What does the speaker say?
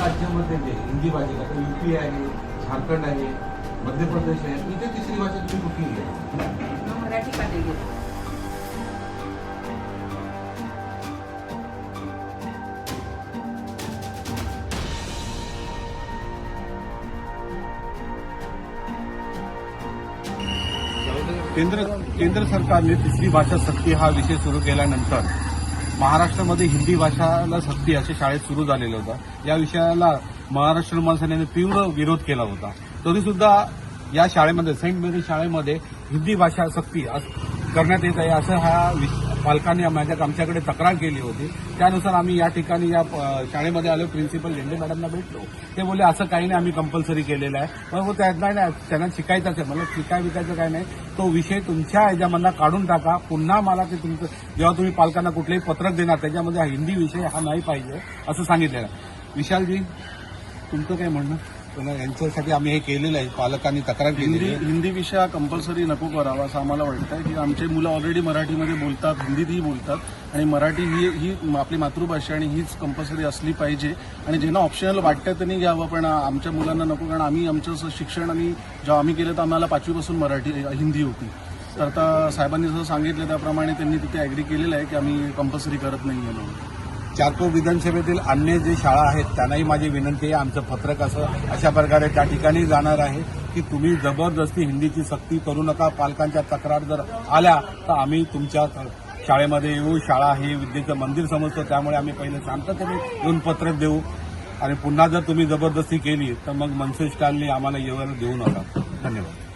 राज्यामध्ये जे हिंदी भाषेला तर युपी आहे झारखंड आहे मध्य प्रदेश आहे इथे तिसरी भाषा तुम्ही कुठली आहे? मराठी का केंद्र केंद्र सरकारने तिसरी भाषा सक्ती हा विषय सुरू केल्यानंतर महाराष्ट्रामध्ये हिंदी भाषाला सक्ती असे शाळेत सुरू झालेलं होतं. या विषयाला महाराष्ट्र माणसाने तीव्र विरोध केला होता. तरीसुद्धा या शाळेमध्ये सेंट मेरी शाळेमध्ये हिंदी भाषा सक्ती करण्यात येत आहे. असं हा विष- पालकांनी माझ्या म्हणजे आमच्याकडे तक्रार केली होती. त्यानुसार आम्ही या ठिकाणी या शाळेमध्ये आलो. प्रिन्सिपल झेंडे मॅडमना भेटलो. ते बोलले असं काही नाही. आम्ही कंपल्सरी केलेलं आहे. मग त्यांना नाही त्यांना शिकायचंच आहे. मला शिकाय विकायचं काही नाही. तो विषय तुमच्या ह्याच्यामधला काढून टाका. पुन्हा मला ते तुमचं जेव्हा तुम्ही पालकांना कुठलेही पत्रक देणार त्याच्यामध्ये हा हिंदी विषय हा नाही पाहिजे. असं सांगितलेलं विशालजी तुमचं काय म्हणणं? यांच्यासाठी आम्ही हे केलेलं आहे. पालकांनी तक्रार केलेली हिंदी विषय हा कंपल्सरी नको करावा असं आम्हाला वाटतं की आमचे मुलं ऑलरेडी मराठीमध्ये बोलतात हिंदीतही बोलतात. आणि मराठी ही ही आपली मातृभाषा आणि हीच कंपल्सरी असली पाहिजे. आणि ज्यांना ऑप्शनल वाटतं त्यांनी घ्यावं पण आमच्या मुलांना नको कारण आम्ही आमचं असं शिक्षण आणि जेव्हा आम्ही केलं तर आम्हाला पाचवीपासून मराठी हिंदी होती. तर आता साहेबांनी जसं सांगितलं त्याप्रमाणे त्यांनी तिथे ॲग्री केलेलं आहे की आम्ही कंपल्सरी करत नाही आहे चाको विधानसभेतील अन्य जे शाळा आहेत त्यांनाही माझी विनंती आहे आमचं पत्रक असं अशा प्रकारे त्या ठिकाणी जाणार आहे की तुम्ही जबरदस्ती हिंदीची सक्ती करू नका. पालकांच्या तक्रार जर आल्या तर आम्ही तुमच्या शाळेमध्ये येऊ. शाळा हे विद्येचं मंदिर समजतो त्यामुळे आम्ही पहिले शांततेने येऊन पत्रक देऊ. आणि पुन्हा जर तुम्ही जबरदस्ती केली तर मग मनसेश कालनी आम्हाला येऊन देऊ नका. धन्यवाद.